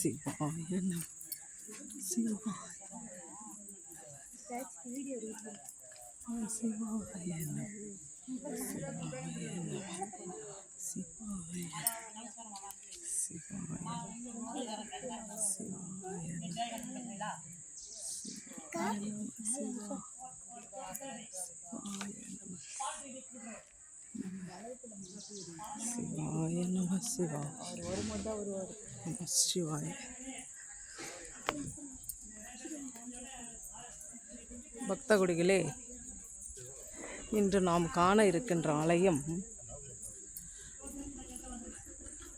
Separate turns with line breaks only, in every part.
சிவாய நம சிவாய சிவாய நம சிவாய நம சிவாய சிவாய சிவாய சிவாய நம சிவாய நம சிவாய பக்த குடிகளே இன்று நாம் காண இருக்கின்ற ஆலயம்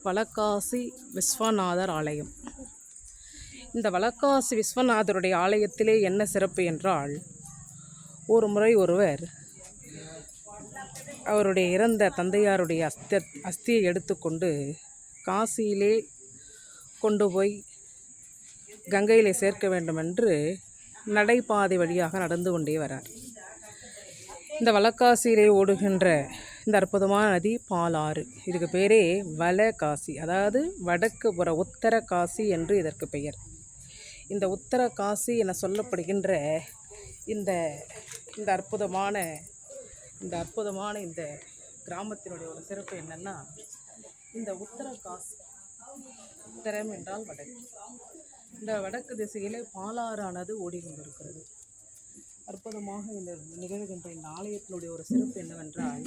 வளக்காசி விஸ்வநாதர் ஆலயம். இந்த வலக்காசி விஸ்வநாதருடைய ஆலயத்திலே என்ன சிறப்பு என்றால் ஒரு முறை ஒருவர் அவருடைய இறந்த தந்தையாருடைய அஸ்த அஸ்தியை எடுத்துக்கொண்டு காசியிலே கொண்டு போய் கங்கையில் சேர்க்க வேண்டும் என்று நடைபாதை வழியாக நடந்து கொண்டே வரார். இந்த வலக்காசியிலே ஓடுகின்ற இந்த அற்புதமான நதி பாலாறு. இதுக்கு பேரே வலகாசி அதாவது வடக்கு புற உத்தர காசி என்று இதற்கு பெயர். இந்த உத்தர காசி என சொல்லப்படுகின்ற இந்த இந்த அற்புதமான இந்த அற்புதமான இந்த கிராமத்தினுடைய ஒரு சிறப்பு என்னன்னா இந்த உத்தர காசி திறம் என்றால் வடக்கு. இந்த வடக்கு திசையிலே பாலாறானது ஓடிக்கொண்டிருக்கிறது. அற்புதமாக இந்த நிகழ்கின்ற இந்த ஆலயத்தினுடைய ஒரு சிறப்பு என்னவென்றால்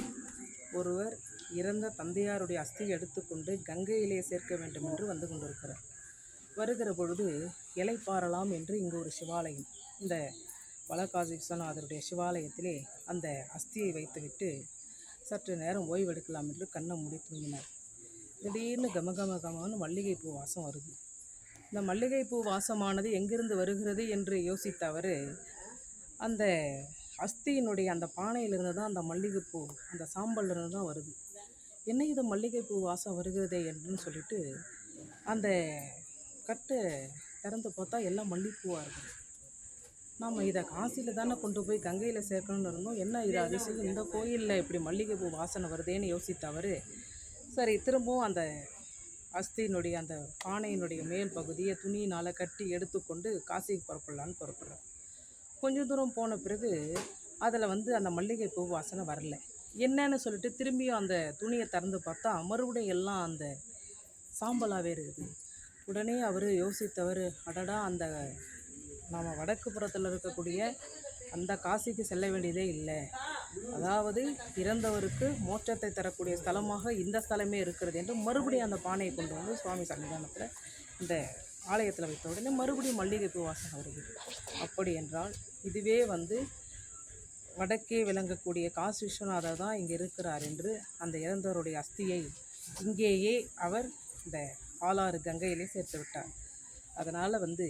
ஒருவர் இறந்த தந்தையாருடைய அஸ்தியை எடுத்துக்கொண்டு கங்கையிலே சேர்க்க வேண்டும் என்று வந்து கொண்டிருக்கிறார். வருகிற பொழுது இலைப்பாறலாம் என்று இங்கு ஒரு சிவாலயம் இந்த வலகாசி விஸ்வநாதருடைய சிவாலயத்திலே அந்த அஸ்தியை வைத்துவிட்டு சற்று நேரம் ஓய்வெடுக்கலாம் என்று கண்ணை மூடி தூங்கினார். திடீர்னு கம கம கமன்னு மல்லிகைப்பூ வாசம் வருது. இந்த மல்லிகைப்பூ வாசமானது எங்கிருந்து வருகிறது என்று யோசித்த அவர் அந்த அஸ்தியினுடைய அந்த பானையிலிருந்து தான் அந்த மல்லிகைப்பூ அந்த சாம்பல்லிருந்து தான் வருது. என்ன இது மல்லிகைப்பூ வாசம் வருகிறதே என்று சொல்லிட்டு அந்த கட்டை திறந்து பார்த்தா எல்லாம் மல்லிகைப்பூவாக இருக்குது. நாம் இதை காசியில் தானே கொண்டு போய் கங்கையில் சேர்க்கணும்னு இருந்தோம். என்ன இது அதிசயம்? இந்த கோயிலில் இப்படி மல்லிகைப்பூ வாசனை வருதேன்னு யோசித்தவர் சரி திரும்பவும் அந்த அஸ்தியினுடைய அந்த பானையினுடைய மேல் பகுதியை துணியினால் கட்டி எடுத்துக்கொண்டு காசிக்கு புறப்படலான்னு புறப்படுறேன் கொஞ்சம் தூரம் போன பிறகு அதில் வந்து அந்த மல்லிகை பூ வாசனை வரல. என்னன்னு சொல்லிட்டு திரும்பியும் அந்த துணியை திறந்து பார்த்தா மறுபடியும் எல்லாம் அந்த சாம்பலாகவே இருக்குது. உடனே அவர் யோசித்தவர் அடடா அந்த நாம் வடக்கு புறத்தில் இருக்கக்கூடிய அந்த காசிக்கு செல்ல வேண்டியதே இல்லை. அதாவது இறந்தவருக்கு மோட்சத்தை தரக்கூடிய ஸ்தலமாக இந்த ஸ்தலமே இருக்கிறது என்று மறுபடியும் அந்த பானையை கொண்டு வந்து சுவாமி சன்னிதானத்தில் இந்த ஆலயத்தில் வைத்த உடனே மறுபடியும் மல்லிகைப்பூ வாசனை வருது. அப்படி என்றால் இதுவே வந்து வடக்கே விளங்கக்கூடிய காசி விஸ்வநாதர் தான் இங்கே இருக்கிறார் என்று அந்த இறந்தவருடைய அஸ்தியை இங்கேயே அவர் இந்த ஆலாறு கங்கையிலே சேர்த்து விட்டார். அதனால் வந்து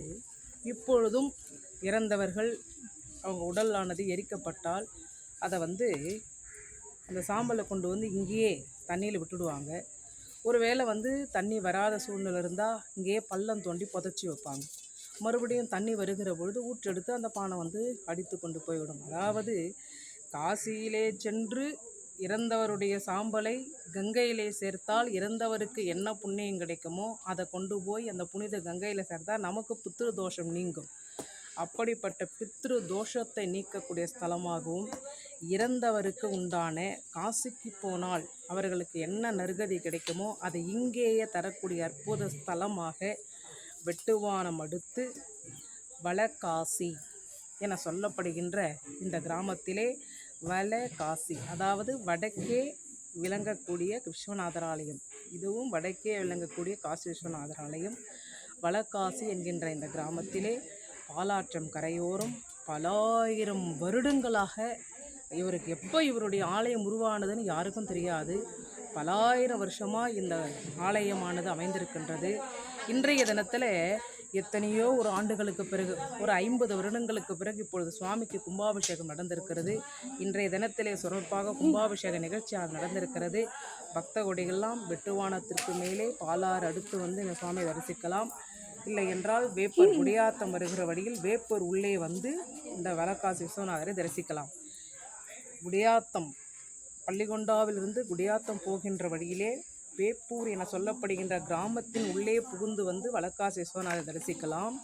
இப்பொழுதும் இறந்தவர்கள் அவங்க உடலானது எரிக்கப்பட்டால் அதை வந்து அந்த சாம்பலை கொண்டு வந்து இங்கேயே தண்ணியில் விட்டுடுவாங்க. ஒருவேளை வந்து தண்ணி வராத சூழ்நிலை இருந்தால் இங்கேயே பள்ளம் தோண்டி புதைச்சி வைப்பாங்க. மறுபடியும் தண்ணி வருகிற பொழுது ஊற்றெடுத்து அந்த பானை வந்து அடித்து கொண்டு போய்விடும். அதாவது காசியிலே சென்று இறந்தவருடைய சாம்பலை கங்கையிலே சேர்த்தால் இறந்தவருக்கு என்ன புண்ணியம் கிடைக்குமோ அதை கொண்டு போய் அந்த புனித கங்கையில் சேர்த்தால் நமக்கு புத்திரு தோஷம் நீங்கும். அப்படிப்பட்ட பித்ரு தோஷத்தை நீக்கக்கூடிய ஸ்தலமாகவும் இறந்தவருக்கு உண்டான காசிக்கு போனால் அவர்களுக்கு என்ன நற்கதி கிடைக்குமோ அதை இங்கேயே தரக்கூடிய அற்புத ஸ்தலமாக வெட்டுவானம் அடுத்து வலகாசி என சொல்லப்படுகின்ற இந்த கிராமத்திலே வலகாசி அதாவது வடக்கே விளங்கக்கூடிய விஸ்வநாதர் ஆலயம் இதுவும் வடக்கே விளங்கக்கூடிய காசி விஸ்வநாதர் ஆலயம் வலக்காசி என்கின்ற இந்த கிராமத்திலே பாலாற்றம் கரையோரம் பலாயிரம் வருடங்களாக இவருக்கு எப்போ இவருடைய ஆலயம் உருவானதுன்னு யாருக்கும் தெரியாது. பலாயிரம் வருஷமாக இந்த ஆலயமானது அமைந்திருக்கின்றது. இன்றைய தினத்தில் எத்தனையோ ஒரு ஆண்டுகளுக்கு பிறகு ஒரு ஐம்பது வருடங்களுக்கு பிறகு இப்பொழுது சுவாமிக்கு கும்பாபிஷேகம் நடந்திருக்கிறது. இன்றைய தினத்திலே சிறப்பாக கும்பாபிஷேக நிகழ்ச்சியாக நடந்திருக்கிறது. பக்த கொடிகள்லாம் வெட்டுவானத்திற்கு மேலே பாலாறு அடுத்து வந்து இந்த சுவாமியை தரிசிக்கலாம். இல்லை என்றால் வேப்பர் குடியாத்தம் வருகிற வழியில் வேப்பர் உள்ளே வந்து இந்த வலக்காசி விஸ்வநாதரை தரிசிக்கலாம். குடியாத்தம். பள்ளிகொண்டாவிலிருந்து குடியாத்தம் போகின்ற வழியிலே வேப்பூர் என சொல்லப்படுகின்ற கிராமத்தின் உள்ளே புகுந்து வந்து வழக்காசி விஸ்வநாதர் தரிசிக்கலாம்.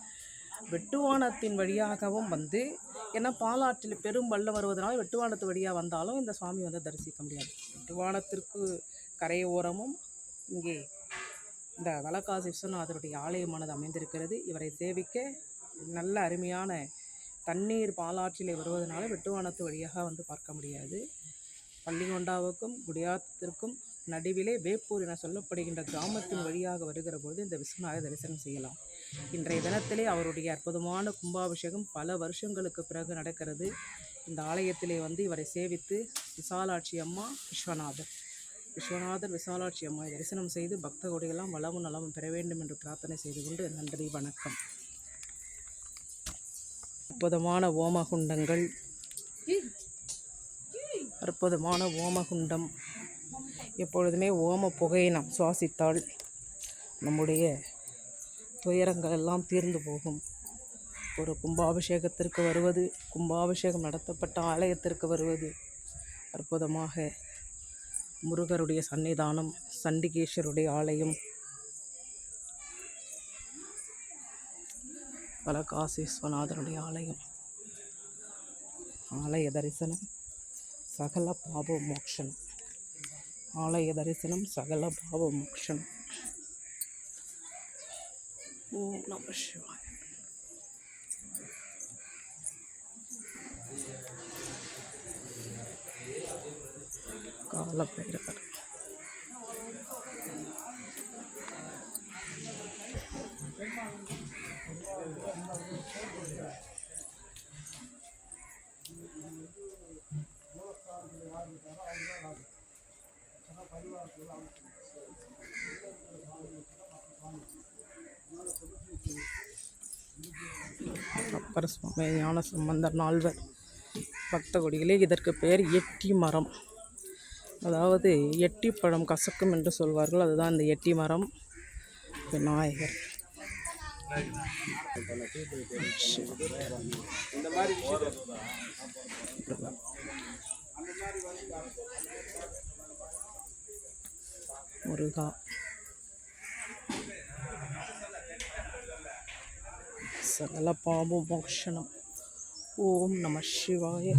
வெட்டுவானத்தின் வழியாகவும் வந்து ஏன்னா பாலாற்றில் பெரும் வள்ளம் வருவதனால் வெட்டுவானத்து வழியாக வந்தாலும் இந்த சுவாமி வந்து தரிசிக்க முடியாது. வெட்டுவானத்திற்கு கரையோரமும் இங்கே இந்த வழக்காசி விஸ்வநாதருடைய ஆலயமானது அமைந்திருக்கிறது. இவரை சேவிக்க நல்ல அருமையான தண்ணீர் பாலாற்றிலே வருவதனால வெட்டுவானத்து வழியாக வந்து பார்க்க முடியாது. பள்ளிகொண்டாவுக்கும் குடியாத்திற்கும் நடுவிலே வேப்பூர் என சொல்லப்படுகின்ற கிராமத்தின் வழியாக வருகிற பொழுது இந்த விஸ்வநாத தரிசனம் செய்யலாம். இன்றைய தினத்திலே அவருடைய அற்புதமான கும்பாபிஷேகம் பல வருஷங்களுக்கு பிறகு நடக்கிறது. இந்த ஆலயத்திலே வந்து இவரை சேவித்து விசாலாட்சி அம்மா விஸ்வநாதர். விஸ்வநாதர் விசாலாட்சி அம்மா தரிசனம் செய்து பக்த கொடியெல்லாம் வளமும் நலமும் பெற வேண்டும் என்று பிரார்த்தனை செய்து கொண்டு நன்றி வணக்கம். அற்புதமான ஓமகுண்டங்கள். அற்புதமான ஓமகுண்டம். எப்பொழுதுமே ஓம புகையை நாம் சுவாசித்தால் நம்முடைய துயரங்கள் எல்லாம் தீர்ந்து போகும். ஒரு கும்பாபிஷேகத்திற்கு வருவது கும்பாபிஷேகம் நடத்தப்பட்ட ஆலயத்திற்கு வருவது. அற்புதமாக முருகருடைய சன்னிதானம் சண்டிகேஸ்வருடைய ஆலயம் பலகாசீஸ்வநாதருடைய ஆலயம். ஆலய தரிசனம் சகல பாப மோக்ஷனம் ஆலய தரிசனம் சகல பாப மோக்ஷனம் ஓம் நம சிவாய். கால அப்பர் சுவாமி ஞான சம்பந்தர் நால்வர் பக்த கொடிகளே இதற்கு பெயர் எட்டி மரம். அதாவது எட்டி பழம் கசக்கும் என்று சொல்வார்கள். அதுதான் இந்த எட்டி மரம் விநாயகர். முருகா. சகல பாபு மோக்ஷனம் ஓம் நம சிவாய.